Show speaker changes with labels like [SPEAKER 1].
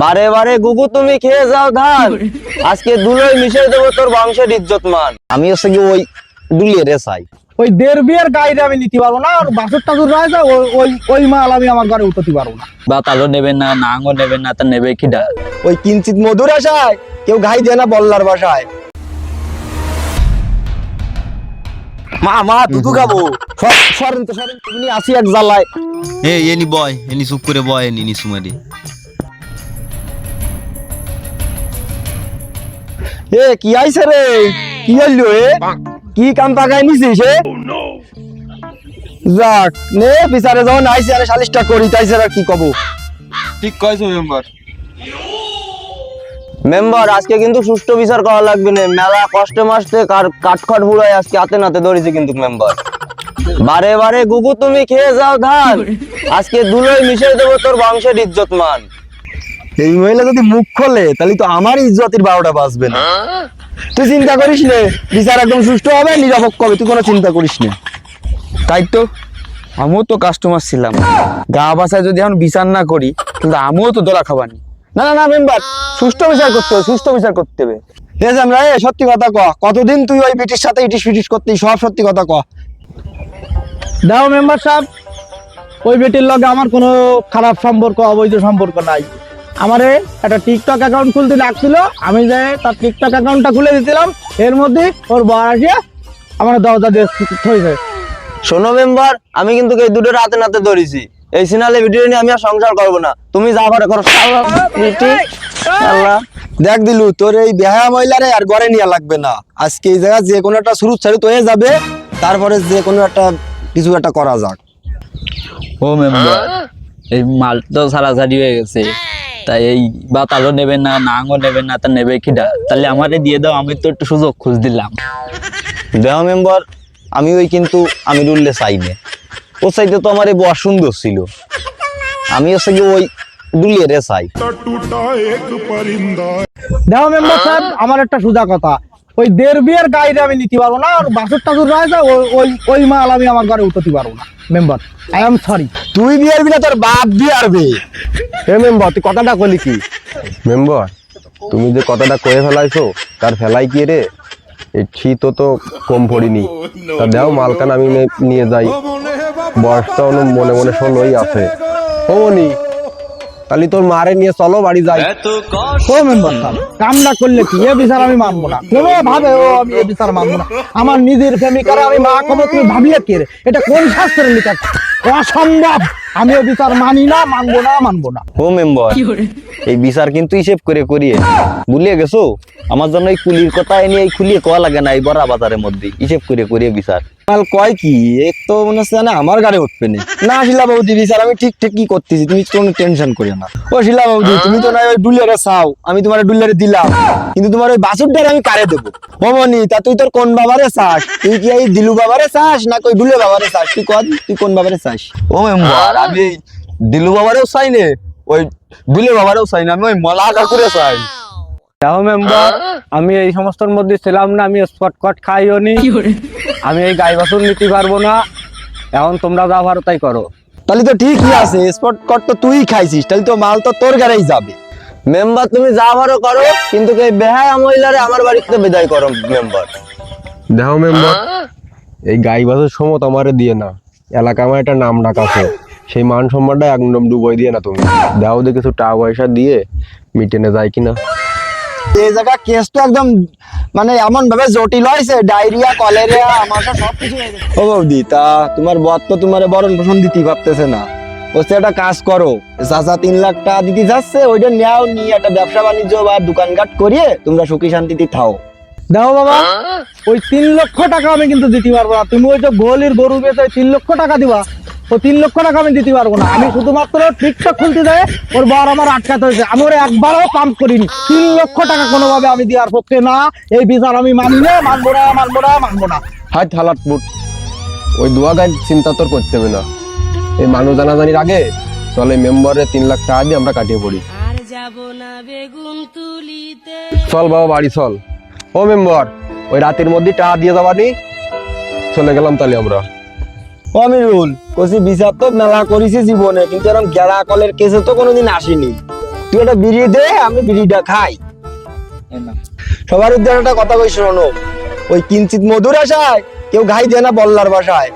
[SPEAKER 1] বারে বারে গুগু তুমি খেয়ে যাও ধান। আজকে দুলোই মিশে দেবো তোর বংশের ইজ্জত মান। আমি হচ্ছে কি ওই দুলিয়ে রে চাই।
[SPEAKER 2] ওই দেড় বিয়ের গাড়িটা আমি নিতে পারব না আর বাসুর টাসুর রয়েছে ওই ওই ওই মাল আমি আমার ঘরে উঠতে পারব না।
[SPEAKER 3] বা তালও নেবেন না নাঙ্গও নেবেন না তা নেবে কিডা
[SPEAKER 1] ওই কিঞ্চিত মধুর আশায় কেউ গাই দেয় না বল্লার বাসায়। মা মা দুধু খাব। সর- সরেন তো সরেন। তুমি আসি এক জ্বালায়।
[SPEAKER 4] এ এনি বয় এনি চুপ করে বয় এনি নি
[SPEAKER 1] এ কি আইছে রে? কি এ? কি কাম নিছিস এ? যাক নে বিচারে যখন আইছে আরে সালিশটা করি তাইছে আর কি কব?
[SPEAKER 4] ঠিক কইছো মেম্বার।
[SPEAKER 1] মেম্বার আজকে কিন্তু সুষ্ঠু বিচার করা লাগবে না। মেলা কষ্টে মাসতে কার কাঠখট বুড়ায় আজকে হাতে নাতে ধরেছে কিন্তু মেম্বার। বারে বারে গুগু তুমি খেয়ে যাও ধান। আজকে দুলোই মিশে দেবো তোর বংশের ইজ্জত মান। এই মহিলা যদি মুখ খোলে, তাহলে তো আমার ইজ্জতের বারোটা বাঁচবে না। তুই চিন্তা করিস নে, বিচার একদম সুষ্ঠু হবে, নিরপেক্ষ হবে, তুই কোনো চিন্তা করিস না। তাই তো, আমিও তো কাস্টমার ছিলাম। গা বাসায় যদি এখন বিচার না করি কিন্তু আমিও তো দোলা খাবানি। না না না মেম্বার সুষ্ঠু বিচার করতে হবে, সুষ্ঠু বিচার করতে হবে। আছে, আমরা সত্যি কথা ক, কতদিন তুই ওই ব্রিটিশ সাথে ইটিস ফিটিস করতে, সব সত্যি কথা ক।
[SPEAKER 2] দাও মেম্বার সাহেব, ওই বেটির লগে আমার কোনো খারাপ সম্পর্ক, অবৈধ সম্পর্ক নাই। আমারে একটা টিকটক অ্যাকাউন্ট খুলতে লাগছিল আমি যে তার টিকটক অ্যাকাউন্টটা খুলে দিয়েছিলাম এর মধ্যে ওর বর আসিয়া আমার দরজা দিয়ে থইছে।
[SPEAKER 1] শোনো মেম্বার আমি কিন্তু এই দুটো রাতে নাতে ধরেছি। এই সিনালে ভিডিও নিয়ে আমি আর সংসার করব না। তুমি যা করো শালা, দেখ দিলু তোর এই বেহায়া মহিলারে আর ঘরে নিয়ে লাগবে না। আজকে এই জায়গা যে কোনো একটা শুরু ছাড়িত হয়ে যাবে তারপরে যে কোনো একটা কিছু একটা করা যাক।
[SPEAKER 3] ও মেম্বার এই মাল তো সারাসারি হয়ে গেছে। তাই এই নেবে না নেবে না তা নেবে তাহলে আমারে দিয়ে দাও আমি তো একটু সুযোগ দিলাম।
[SPEAKER 1] দেহ মেম্বার আমি ওই কিন্তু ও তো আমার এই সুন্দর ছিল। আমি হচ্ছে কি ওই দুলিয়ে রে চাই।
[SPEAKER 2] দেহ মেম্বার স্যার আমার একটা সুজা কথা। ওই দেড় বিয়ের গাড়ি আমি নিতে পারব না আর বাসুর টাসুর রয়েছে ওই ওই মাল আমি আমার ঘরে উঠতে পারব না। মেম্বার আই এম সরি
[SPEAKER 1] তুই বিয়ারবি না তোর বাপ বিয়ারবে হে মেম্বার তুই কথাটা কলি কি?
[SPEAKER 5] মেম্বার তুমি যে কথাটা কয়ে ফেলাইছো তার ফেলাই কি রে? এই শীত তো কম পড়িনি। তা দেও মালকান আমি নিয়ে যাই। বয়সটা হলো মনে মনে ষোলোই আছে। ও মনি তাহলে তোর মারে নিয়ে চলো বাড়ি যাই।
[SPEAKER 2] ও মেম্বার সাহেব কামনা করলে কি? এ বিচার আমি মানবো না। কোনো ভাবে ও আমি এ বিচার মানবো না। আমার নিজের প্রেমিকারে আমি মা কব তুমি ভাবিয়ে কে রে? এটা কোন শাস্ত্রের লিখা? অসম্ভব। আমি এ বিচার মানি না মানবো না মানবো না।
[SPEAKER 1] ও মেম্বার এই বিচার কিন্তু হিসেব করে করিয়ে। ভুলিয়ে গেছো? আমার জন্য এই কুলির কথা এনে এই খুলিয়ে কয়া লাগে না এই বড়া বাজারের মধ্যে। হিসেব করে করিয়ে বিচার। কাল কয় কি? এক তো মনে হচ্ছে না আমার গাড়ি উঠবে না। না শিলা বৌদি বিচার আমি ঠিক ঠিক কি করতেছি? তুমি কোনো টেনশন করিও না। ও শিলা বৌদি তুমি তো না ওই ডুলিয়ারে চাও আমি তোমার ডুলিয়ারে দিলাম। কিন্তু তোমার ওই বাসুরটারে আমি কারে দেবো? মমনি তা তুই তোর কোন বাবারে চাস? তুই কি এই দিলু বাবারে চাস না কই ডুলে বাবারে চাস? তুই কদ তুই কোন বাবারে চাস? ও মেম্বার আমি দিলু বাবারেও চাই নে ওই দুলে বাবারেও চাই না আমি ওই মলা কাকুরে চাই।
[SPEAKER 2] দেখো মেম্বার আমি এই সমস্তর মধ্যে ছিলাম না আমি স্পট কট খাইও নি। আমি এই গাই বাসন নিতে পারব না। এখন তোমরা যা পারো তাই করো।
[SPEAKER 1] তাহলে তো ঠিকই আছে স্পট কট তো তুই খাইছিস তাহলে তো মাল তো তোর গাড়িই যাবে। মেম্বার তুমি যা পারো করো কিন্তু এই বেহায়া মহিলারে আমার বাড়িতে বিদায় করো মেম্বার
[SPEAKER 5] দেখো মেম্বার এই গাই বাসের সমত আমারে দিয়ে না। এলাকা আমার একটা নাম ডাক আছে সেই মান সম্মানটা একদম ডুবাই দিয়ে না তুমি। দাও দিয়ে কিছু টাকা পয়সা দিয়ে মিটেনে যায় কিনা।
[SPEAKER 1] এই জায়গা কেস তো একদম মানে এমন ভাবে জটিল হয়েছে ডায়রিয়া কলেরিয়া আমার সব কিছু হয়ে গেছে। ও বৌদি তা তোমার বর তো তোমার বরণ পোষণ দিতে ভাবতেছে না। বলছে একটা কাজ করো চাচা তিন লাখ টাকা দিতে যাচ্ছে ওইটা নেও নিয়ে একটা ব্যবসা বাণিজ্য বা দোকানঘাট করিয়ে তোমরা সুখী শান্তিতে থাও।
[SPEAKER 2] দেখো বাবা ওই তিন লক্ষ টাকা আমি কিন্তু দিতে পারব না। তুমি ওই যে গোলির গরু বেচে তিন লক্ষ টাকা দিবা ও তিন লক্ষ টাকা আমি দিতে পারব না। আমি শুধুমাত্র টিকটক খুলতে যায় ওর বর আমার আটকাতে হয়েছে। আমি ওর একবারও পাম্প করিনি। তিন লক্ষ টাকা কোনোভাবে আমি দেওয়ার পক্ষে না। এই বিচার আমি মানি না মানবো না মানবো না মানবো না।
[SPEAKER 5] হাত হালাত বুট। ওই দুয়া গাই চিন্তা তোর করতে হবে না। এই মানুষ জানাজানির আগে চলে মেম্বারে তিন লাখ টাকা দিয়ে আমরা কাটিয়ে পড়ি।
[SPEAKER 6] আর যাব না বেগুন তুলিতে।
[SPEAKER 5] চল বাবা বাড়ি চল। ও মেম্বার ওই রাতের মধ্যে টাকা দিয়ে যাবানি। চলে গেলাম তাহলে আমরা।
[SPEAKER 1] ও আমিরুল কছি বিচার তো মেলা করেছি জীবনে কিন্তু এরকম গেড়া কলের কেসে তো কোনোদিন আসেনি। তুই একটা বিড়ি দে আমি বিড়িটা খাই। সবার উদ্দেশ্যে একটা কথা কই শোনো। ওই কিঞ্চিত মধুর আশায় কেউ ঘাই দেয় না বল্লার বাসায়।